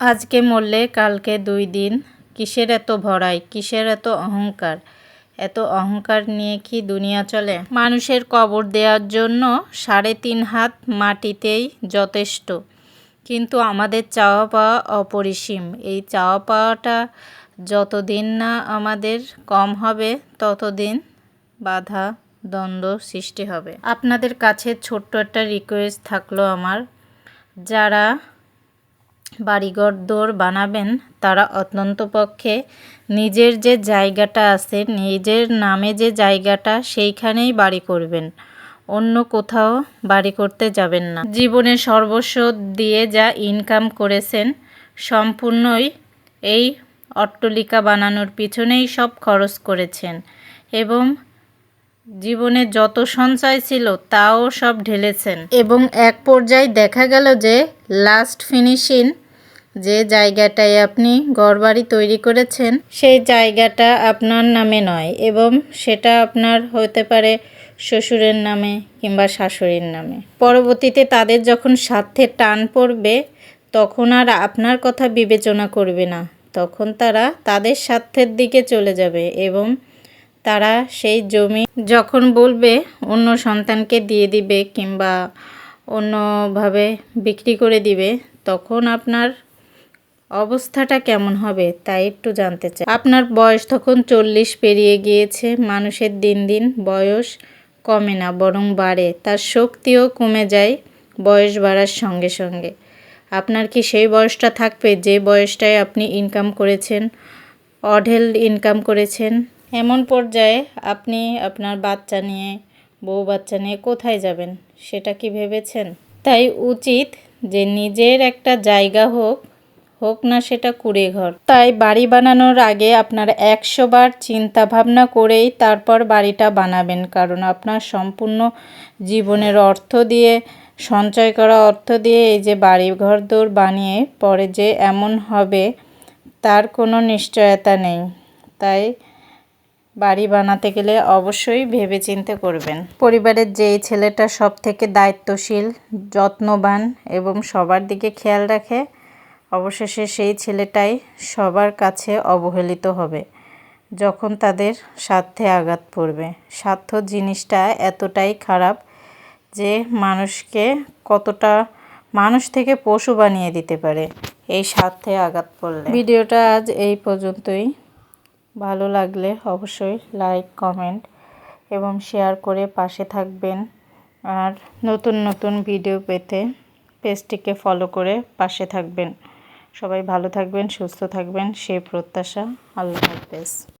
আজকে মরলে কালকে দুই দিন। কিসের এত ভরাই, কিসের এত অহংকার? এত অহংকার নিয়ে কি দুনিয়া চলে? মানুষের কবর দেওয়ার জন্য সাড়ে তিন হাত মাটিতেই যথেষ্ট। কিন্তু আমাদের চাওয়া পাওয়া অপরিসীম। এই চাওয়া পাওয়াটা যতদিন না আমাদের কম হবে, ততদিন বাধা, দ্বন্দ্ব সৃষ্টি হবে। আপনাদের কাছে ছোট্ট একটা রিকোয়েস্ট থাকল আমার। যারা বাড়িঘর দৌড় বানাবেন, তারা অত্যন্ত পক্ষে। নিজের যে জায়গাটা আছে, নিজের নামে যে জায়গাটা, সেইখানেই বাড়ি করবেন। অন্য কোথাও বাড়ি করতে যাবেন না। জীবনে সর্বস্ব দিয়ে যা ইনকাম করেছেন, সম্পূর্ণই এই অট্টলিকা বানানোর পিছনেই সব খরচ করেছেন এবং জীবনে যত সঞ্চয় ছিল, তাও সব ঢেলেছেন। এবং এক পর্যায়ে দেখা গেল যে লাস্ট ফিনিশিং, যে জায়গাটায় আপনি ঘরবাড়ি তৈরি করেছেন, সেই জায়গাটা আপনার নামে নয় এবং সেটা আপনার হতে পারে শ্বশুরের নামে কিংবা শাশুড়ির নামে। পরবর্তীতে তাদের যখন স্বার্থে টান পড়বে, তখন আর আপনার কথা বিবেচনা করবে না। তখন তারা তাদের স্বার্থের দিকে চলে যাবে এবং তারা সেই জমি যখন বলবে, অন্য সন্তানকে দিয়ে দিবে কিংবা অন্যভাবে বিক্রি করে দিবে, তখন আপনার অবস্থাটা কেমন হবে তাই একটু জানতে চাই। আপনার বয়স তখন চল্লিশ পেরিয়ে গিয়েছে, মানুষের দিন দিন বয়স কমে না, বরং বাড়ে। তার শক্তিও কমে যায় বয়স বাড়ার সঙ্গে সঙ্গে। আপনার কি সেই বয়সটা থাকবে যে বয়সটায় আপনি ইনকাম করেছেন, অঢেল ইনকাম করেছেন? এমন পর্যায়ে আপনি আপনার বাচ্চা নিয়ে বউ বাচ্চা নিয়ে কোথায় যাবেন? সেটা কি ভেবেছেন? তাই উচিত যে নিজের একটা জায়গা হোক হোক না সেটা কুড়ে ঘর তাই বাড়ি বানানোর আগে আপনার একশো বার চিন্তা ভাবনা করেই তারপর বাড়িটা বানাবেন। কারণ আপনার সম্পূর্ণ জীবনের অর্থ দিয়ে, সঞ্চয় করা অর্থ দিয়ে এই যে বাড়ি ঘর দৌড় বানিয়ে পরে যে এমন হবে, তার কোনো নিশ্চয়তা নেই। তাই বাড়ি বানাতে গেলে অবশ্যই ভেবে চিনতে করবেন। পরিবারের যেই ছেলেটা সব থেকে দায়িত্বশীল, যত্নবান এবং সবার দিকে খেয়াল রাখে, অবশেষে সেই ছেলেটাই সবার কাছে অবহেলিত হবে, যখন তাদের স্বার্থে আঘাত পড়বে। স্বার্থ জিনিসটা এতটাই খারাপ যে মানুষকে কতটা, মানুষ থেকে পশু বানিয়ে দিতে পারে এই স্বার্থে আঘাত পড়লে। ভিডিওটা আজ এই পর্যন্তই। ভালো লাগলে অবশ্যই লাইক, কমেন্ট এবং শেয়ার করে পাশে থাকবেন। আর নতুন নতুন ভিডিও পেতে পেজটিকে ফলো করে পাশে থাকবেন। সবাই ভালো থাকবেন, সুস্থ থাকবেন সেই প্রত্যাশা। আল্লাহ হাফেজ।